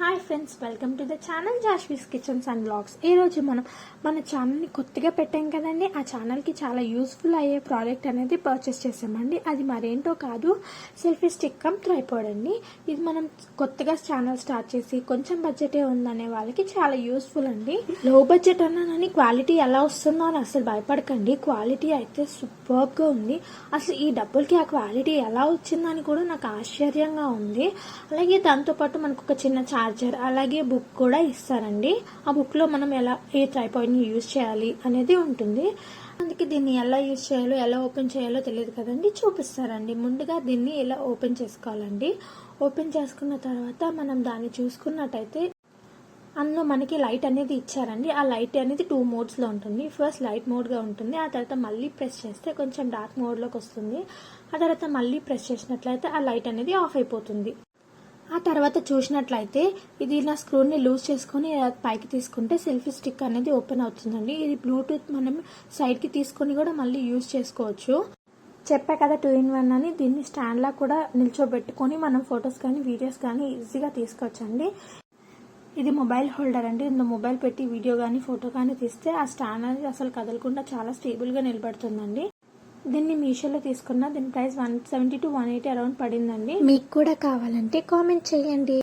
Hi friends welcome to the channel Jashvi's kitchens and blogs ఈరోజు మనం మన ఛానల్ని కొత్తగా పెట్టాం కదండి. ఆ ఛానల్కి చాలా యూస్ఫుల్ అయ్యే ప్రోడక్ట్ అనేది పర్చేస్ చేసామండి. అది మరేంటో కాదు సెల్ఫీ స్టిక్ కమ్ ట్రైపాడ్ అండి. ఇది మనం కొత్తగా ఛానల్ స్టార్ట్ చేసి కొంచెం బడ్జెటే ఉందనే వాళ్ళకి చాలా యూస్ఫుల్ అండి. లో బడ్జెట్ అన్నానని క్వాలిటీ ఎలా వస్తుందో అని అసలు భయపడకండి. క్వాలిటీ అయితే సూపర్గా ఉంది. అసలు ఈ డబ్బులకి ఆ క్వాలిటీ ఎలా వచ్చిందని కూడా నాకు ఆశ్చర్యంగా ఉంది. అలాగే దాంతోపాటు మనకు ఒక చిన్న ఛానల్ చార్జర్ అలాగే బుక్ కూడా ఇస్తారండి. ఆ బుక్లో మనం ఎలా ఏ ట్రైపాయిడ్ని యూజ్ చేయాలి అనేది ఉంటుంది. అందుకే దీన్ని ఎలా యూజ్ చేయాలో ఎలా ఓపెన్ చేయాలో తెలియదు కదండి చూపిస్తారండి. ముందుగా దీన్ని ఎలా ఓపెన్ చేసుకోవాలండి? ఓపెన్ చేసుకున్న తర్వాత మనం దాన్ని చూసుకున్నట్టయితే అందులో మనకి లైట్ అనేది ఇచ్చారండి. ఆ లైట్ అనేది టూ మోడ్స్లో ఉంటుంది. ఫస్ట్ లైట్ మోడ్గా ఉంటుంది. ఆ తర్వాత మళ్ళీ ప్రెస్ చేస్తే కొంచెం డార్క్ మోడ్లోకి వస్తుంది. ఆ తర్వాత మళ్ళీ ప్రెస్ చేసినట్లయితే ఆ లైట్ అనేది ఆఫ్ అయిపోతుంది. ఆ తర్వాత చూసినట్లయితే ఇది నా స్క్రూని లూజ్ చేసుకొని పైకి తీసుకుంటే సెల్ఫీ స్టిక్ అనేది ఓపెన్ అవుతుందండి. ఇది బ్లూటూత్ మనం సైడ్కి తీసుకొని కూడా మళ్ళీ యూజ్ చేసుకోవచ్చు. చెప్పా కదా టూ ఇన్ వన్ అని. దీన్ని స్టాండ్లా కూడా నిల్చోబెట్టుకొని మనం ఫొటోస్ కానీ వీడియోస్ కానీ ఈజీగా తీసుకోవచ్చండి. ఇది మొబైల్ హోల్డర్ అండి. ఇందులో మొబైల్ పెట్టి వీడియో కానీ ఫోటో కానీ తీస్తే ఆ స్టాండ్ అనేది అసలు కదలకుండా చాలా స్టేబుల్గా నిలబడుతుందండి. దీన్ని మీషోలో తీసుకున్న దీని price one seventy to one eighty around పడిందండి. మీకు కూడా కావాలంటే కామెంట్ చేయండి.